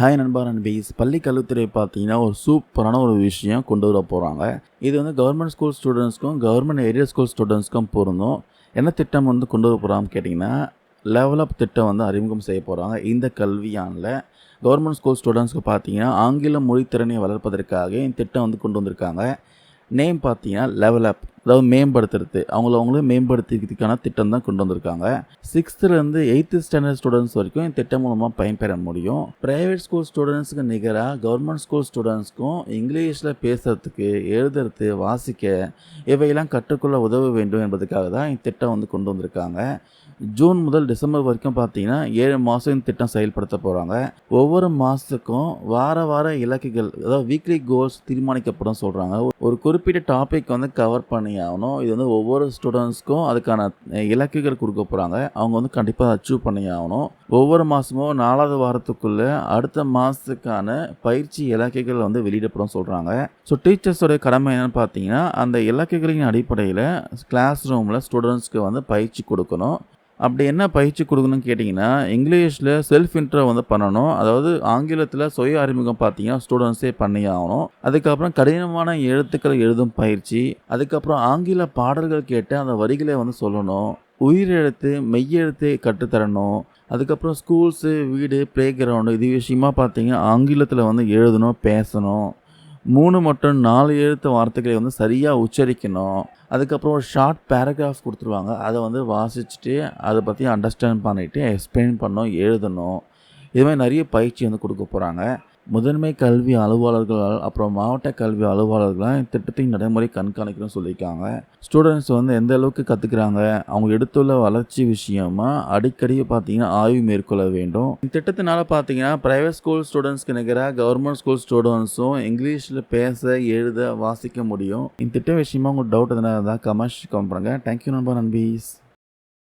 Hi நண்பா நண்பீஸ். பள்ளி கல்வித்துறை பார்த்தீங்கன்னா ஒரு சூப்பரான ஒரு விஷயம் கொண்டு வர போகிறாங்க இது வந்து கவர்மெண்ட் ஸ்கூல் ஸ்டூடெண்ட்ஸ்க்கும் கவர்மெண்ட் ஏரியா ஸ்கூல் ஸ்டூடெண்ட்ஸ்க்கும் பொருந்தும். என்ன திட்டம் வந்து கொண்டு வர போகிறான்னு கேட்டிங்கன்னா லெவல் அப் திட்டம் வந்து அறிமுகம் செய்ய போகிறாங்க இந்த கல்வியானில் கவர்மெண்ட் ஸ்கூல் ஸ்டூடெண்ட்ஸ்க்கு பார்த்தீங்கன்னா ஆங்கில மொழித்திறனை வளர்ப்பதற்காக இந்த திட்டம் வந்து கொண்டு வந்திருக்காங்க. நேம் பார்த்தீங்கன்னா லெவல் அப் அதாவது மேம்படுத்துறது. அவங்கள அவங்களே மேம்படுத்திக்கிறதுக்கான திட்டம் தான் கொண்டு வந்திருக்காங்க. சிக்ஸ்த்துலேருந்து எயித்து ஸ்டாண்டர்ட் ஸ்டூடெண்ட்ஸ் வரைக்கும் இந்த திட்டம் மூலமாக பயன்பெற முடியும். ப்ரைவேட் ஸ்கூல் ஸ்டூடெண்ட்ஸுக்கு நிகராக கவர்மெண்ட் ஸ்கூல் ஸ்டூடெண்ட்ஸ்க்கும் இங்கிலீஷில் பேசுறதுக்கு எழுதுறது வாசிக்க இவையெல்லாம் கற்றுக்கொள்ள உதவ வேண்டும் என்பதுக்காக தான் இந்த திட்டம் வந்து கொண்டு வந்திருக்காங்க. ஜூன் முதல் டிசம்பர் வரைக்கும் பார்த்தீங்கன்னா ஏழு மாதம் இந்த திட்டம் செயல்படுத்த போகிறாங்க ஒவ்வொரு மாதத்துக்கும் வார வார இலக்குகள் அதாவது வீக்லி கோல்ஸ் தீர்மானிக்கப்படும் சொல்கிறாங்க ஒரு குறிப்பிட்ட டாபிக் வந்து கவர் பண்ணி பண்ணி ஆகணும். இது வந்து ஒவ்வொரு ஸ்டூடெண்ட்ஸ்க்கும் அதுக்கான இலக்குகள் கொடுக்க போகிறாங்க அவங்க வந்து கண்டிப்பாக அச்சீவ் பண்ணி ஆகணும். ஒவ்வொரு மாதமும் நாலாவது வாரத்துக்குள்ளே அடுத்த மாதத்துக்கான பயிற்சி இலக்குகள் வந்து வெளியிடப்படும் சொல்கிறாங்க ஸோ டீச்சர்ஸோட கடமை என்னென்னு பார்த்தீங்கன்னா அந்த இலக்குகளின் அடிப்படையில் கிளாஸ் ரூமில் ஸ்டூடெண்ட்ஸ்க்கு வந்து பயிற்சி கொடுக்கணும். அப்படி என்ன பயிற்சி கொடுக்கணும்னு கேட்டிங்கன்னா இங்கிலீஷில் செல்ஃப் இன்ட்ரோ வந்து பண்ணணும். அதாவது ஆங்கிலத்தில் சுய அறிமுகம் பார்த்தீங்கன்னா ஸ்டூடெண்ட்ஸே பண்ணி ஆகணும். அதுக்கப்புறம் கடினமான எழுத்துக்களை எழுதும் பயிற்சி. அதுக்கப்புறம் ஆங்கில பாடல்கள் கேட்டு அந்த வரிகளை வந்து சொல்லணும். உயிரெழுத்து மெய்யெழுத்து கற்றுத்தரணும். அதுக்கப்புறம் ஸ்கூல்ஸு வீடு ப்ளே கிரவுண்டு இது விஷயமா பார்த்தீங்கன்னா ஆங்கிலத்தில் வந்து எழுதணும் பேசணும். மூணு மற்றும் நாலு எழுத்து வார்த்தைகளை வந்து சரியாக உச்சரிக்கணும். அதுக்கப்புறம் ஒரு ஷார்ட் பேராகிராஃப் கொடுத்துருவாங்க. அதை வந்து வாசிச்சுட்டு அதை பற்றி அண்டர்ஸ்டாண்ட் பண்ணிவிட்டு எக்ஸ்பிளைன் பண்ணணும் எழுதணும். இது மாதிரி நிறைய பயிற்சி வந்து கொடுக்க போகிறாங்க முதன்மை கல்வி அலுவலர்களால் அப்புறம் மாவட்ட கல்வி அலுவலர்களால் இந்த திட்டத்தின் நடைமுறை கண்காணிக்கணும்னு சொல்லியிருக்காங்க. ஸ்டூடெண்ட்ஸ் வந்து எந்த அளவுக்கு கற்றுக்குறாங்க அவங்க எடுத்துள்ள வளர்ச்சி விஷயமா அடிக்கடி பார்த்தீங்கன்னா ஆய்வு மேற்கொள்ள வேண்டும். இந்த திட்டத்தினால பார்த்தீங்கன்னா ப்ரைவேட் ஸ்கூல் ஸ்டூடெண்ட்ஸ்க்கு நிகராக கவர்மெண்ட் ஸ்கூல் ஸ்டூடெண்ட்ஸும் இங்கிலீஷில் பேச எழுத வாசிக்க முடியும். இந்த திட்டம் விஷயமா உங்களுக்கு டவுட் எதனா இருந்தால் கமெண்ட்ஸ் கமெண்ட் தேங்க்யூ நண்பா நண்பீஸ்.